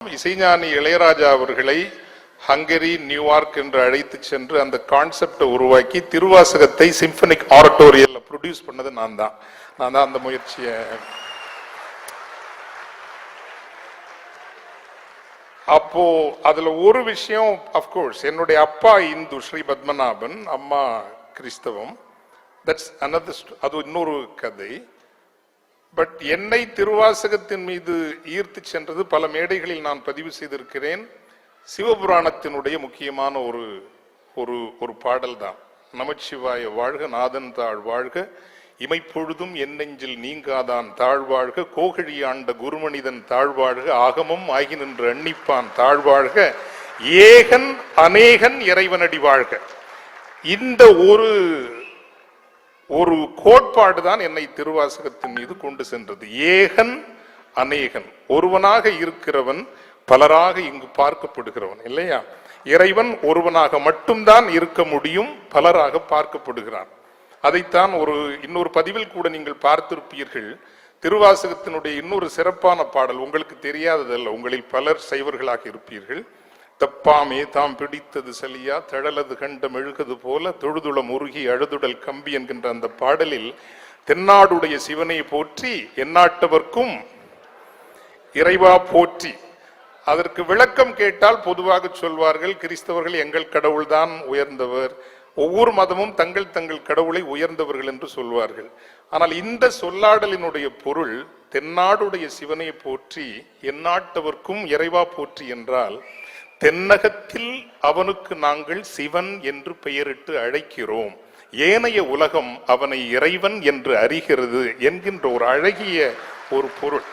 இசைஞானி இளையராஜா அவர்களை hungry New York என்று அழைத்து சென்று அந்த கான்செப்டை உருவாக்கி திருவாசகத்தை சிம்பனிக் ஆரட்டோரியல்ல ப்ரொடியூஸ் பண்ணது நான் தான். நான் தான் அந்த முயற்சியை அப்போ அதுல ஒரு விஷயம் அப்கோர்ஸ் என்னுடைய அப்பா இந்து ஸ்ரீ பத்மநாபன் அம்மா கிறிஸ்தவம். தட்ஸ் அனதர் அது இன்னொரு கதை. பட் என்னை திருவாசகத்தின் மீது ஈர்த்து சென்றது பல மேடைகளில் நான் பதிவு செய்திருக்கிறேன். சிவபுராணத்தினுடைய முக்கியமான ஒரு ஒரு ஒரு பாடல் தான். நமச்சிவாய வாழ்க நாதன் தாழ் வாழ்க. இமைப்பொழுதும் என்னெஞ்சில் நீங்காதான் தாழ்வாழ்க கோகழி ஆண்ட குருமனிதன் தாழ்வாழ்க ஆகமம் ஆகி நின்று அன்னிப்பான் தாழ்வாழ்க ஏகன் அநேகன் இறைவனடி வாழ்க. இந்த ஒரு ஒரு கோட்பாடு தான் என்னை திருவாசகத்தின் மீது கொண்டு சென்றது. ஏகன் அநேகன். ஒருவனாக இருக்கிறவன் பலராக இங்கு பார்க்கப்படுகிறவன் இல்லையா? இறைவன் ஒருவனாக மட்டும்தான் இருக்க முடியும் பலராக பார்க்கப்படுகிறான். அதைத்தான் ஒரு இன்னொரு பதிவில் கூட நீங்கள் பார்த்திருப்பீர்கள். திருவாசகத்தினுடைய இன்னொரு சிறப்பான பாடல் உங்களுக்கு தெரியாததல்ல உங்களில் பலர் சைவர்களாக இருப்பீர்கள். தப்பாமே தாம் பிடித்தது சலியா தழலது கண்ட மெழுகது போல தொழுதுள முருகி அழுதுடல் கம்பி என்கின்ற அந்த பாடலில் தென்னாடுடைய சிவனை போற்றி எந்நாட்டவர்க்கும் இறைவா போற்றி. அதற்கு விளக்கம் கேட்டால் பொதுவாக சொல்வார்கள் கிறிஸ்தவர்கள் எங்கள் கடவுள்தான் உயர்ந்தவர். ஒவ்வொரு மதமும் தங்கள் தங்கள் கடவுளை உயர்ந்தவர்கள் என்று சொல்வார்கள். ஆனால் இந்த சொல்லாடலினுடைய பொருள் தென்னாடுடைய சிவனை போற்றி எந்நாட்டவர்க்கும் இறைவா போற்றி என்றால் தென்னகத்தில் அவனுக்கு நாங்கள் சிவன் என்று பெயரிட்டு அழைக்கிறோம். ஏனைய உலகம் அவனை இறைவன் என்று அறிகிறது என்கின்ற ஒரு அழகிய ஒரு பொருள்.